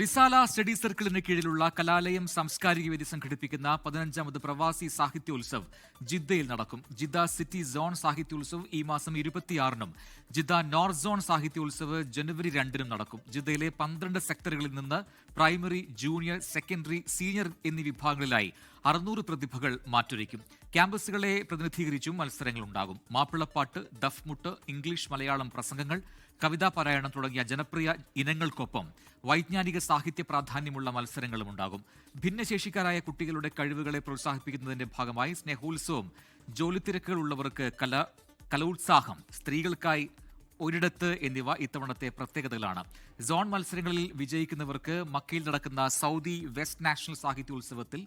റിസാല study സർക്കിളിന് കീഴിലുള്ള കലാലയം സാംസ്കാരിക വേദി സംഘടിപ്പിക്കുന്ന പതിനഞ്ചാമത് പ്രവാസി സാഹിത്യോത്സവ് ജിദ്ദയിൽ നടക്കും. ജിദ്ദ സിറ്റി സോൺ സാഹിത്യോത്സവ് ഈ മാസം ഇരുപത്തിയാറിനും ജിദ്ദ നോർത്ത് സോൺ സാഹിത്യോത്സവ് ജനുവരി രണ്ടിനും നടക്കും. ജിദ്ദയിലെ പന്ത്രണ്ട് സെക്ടറുകളിൽ നിന്ന് പ്രൈമറി ജൂനിയർ സെക്കൻഡറി സീനിയർ എന്നീ വിഭാഗങ്ങളിലായി അറുന്നൂറ് പ്രതിഭകൾ മാറ്റുരയ്ക്കും. ക്യാമ്പസുകളെ പ്രതിനിധീകരിച്ചും മത്സരങ്ങളുണ്ടാകും. മാപ്പിളപ്പാട്ട് ദഫ്മുട്ട് ഇംഗ്ലീഷ് മലയാളം പ്രസംഗങ്ങൾ കവിതാ പാരായണം തുടങ്ങിയ ജനപ്രിയ ഇനങ്ങൾക്കൊപ്പം വൈജ്ഞാനിക സാഹിത്യ പ്രാധാന്യമുള്ള മത്സരങ്ങളും ഉണ്ടാകും. ഭിന്നശേഷിക്കാരായ കുട്ടികളുടെ കഴിവുകളെ പ്രോത്സാഹിപ്പിക്കുന്നതിന്റെ ഭാഗമായി സ്നേഹോത്സവം. ജോലിത്തിരക്കുകൾ ഉള്ളവർക്ക് കല കലോത്സാഹം സ്ത്രീകൾക്കായി ഒരിടത്ത് എന്നിവ ഇത്തവണത്തെ പ്രത്യേകതകളാണ്. സോൺ മത്സരങ്ങളിൽ വിജയിക്കുന്നവർക്ക് മക്കയിൽ നടക്കുന്ന സൗദി വെസ്റ്റ് നാഷണൽ സാഹിത്യോത്സവത്തിൽ